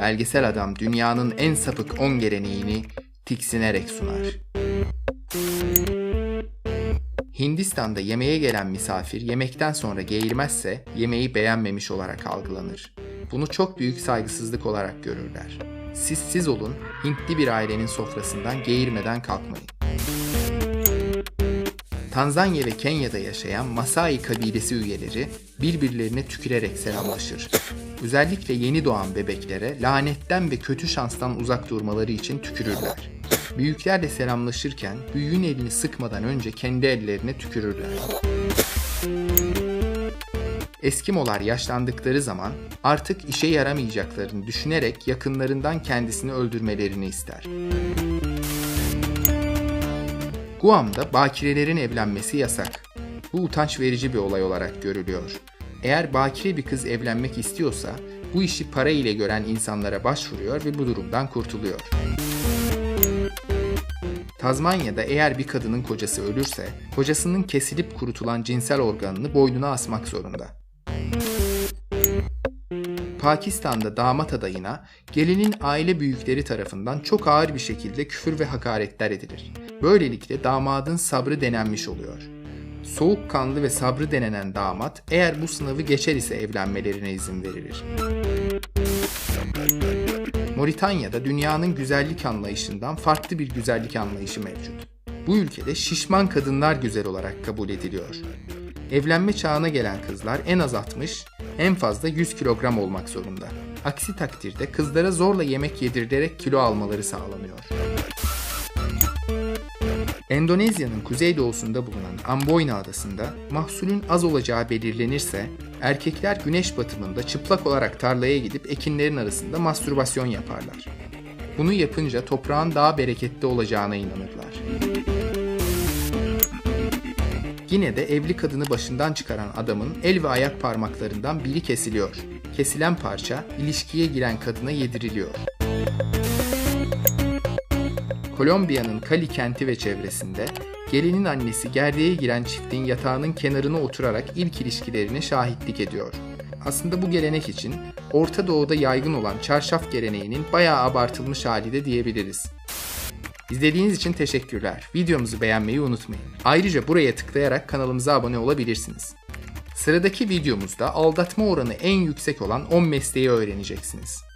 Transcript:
belgesel adam dünyanın en sapık 10 geleneğini tiksinerek sunar. Hindistan'da yemeğe gelen misafir yemekten sonra geğirmezse yemeği beğenmemiş olarak algılanır. Bunu çok büyük saygısızlık olarak görürler. Siz siz olun, Hintli bir ailenin sofrasından geğirmeden kalkmayın. Tanzanya ve Kenya'da yaşayan Masai kabilesi üyeleri birbirlerine tükürerek selamlaşır. Özellikle yeni doğan bebeklere lanetten ve kötü şanstan uzak durmaları için tükürürler. Büyüklerle selamlaşırken büyüğün elini sıkmadan önce kendi ellerine tükürürler. Eskimolar yaşlandıkları zaman artık işe yaramayacaklarını düşünerek yakınlarından kendisini öldürmelerini ister. Guam'da bakirelerin evlenmesi yasak. Bu utanç verici bir olay olarak görülüyor. Eğer bakire bir kız evlenmek istiyorsa bu işi para ile gören insanlara başvuruyor ve bu durumdan kurtuluyor. Tazmanya'da eğer bir kadının kocası ölürse, kocasının kesilip kurutulan cinsel organını boynuna asmak zorunda. Pakistan'da damat adayına gelinin aile büyükleri tarafından çok ağır bir şekilde küfür ve hakaretler edilir. Böylelikle damadın sabrı denenmiş oluyor. Soğukkanlı ve sabrı denenen damat eğer bu sınavı geçer ise evlenmelerine izin verilir. Moritanya'da dünyanın güzellik anlayışından farklı bir güzellik anlayışı mevcut. Bu ülkede şişman kadınlar güzel olarak kabul ediliyor. Evlenme çağına gelen kızlar en az 60, en fazla 100 kilogram olmak zorunda. Aksi takdirde kızlara zorla yemek yedirilerek kilo almaları sağlanıyor. Endonezya'nın kuzeydoğusunda bulunan Amboyna adasında mahsulün az olacağı belirlenirse erkekler güneş batımında çıplak olarak tarlaya gidip ekinlerin arasında mastürbasyon yaparlar. Bunu yapınca toprağın daha bereketli olacağına inanırlar. Yine de evli kadını başından çıkaran adamın el ve ayak parmaklarından biri kesiliyor. Kesilen parça ilişkiye giren kadına yediriliyor. Kolombiya'nın Cali kenti ve çevresinde gelinin annesi gerdeğe giren çiftin yatağının kenarına oturarak ilk ilişkilerine şahitlik ediyor. Aslında bu gelenek için Orta Doğu'da yaygın olan çarşaf geleneğinin bayağı abartılmış hali de diyebiliriz. İzlediğiniz için teşekkürler. Videomuzu beğenmeyi unutmayın. Ayrıca buraya tıklayarak kanalımıza abone olabilirsiniz. Sıradaki videomuzda aldatma oranı en yüksek olan 10 mesleği öğreneceksiniz.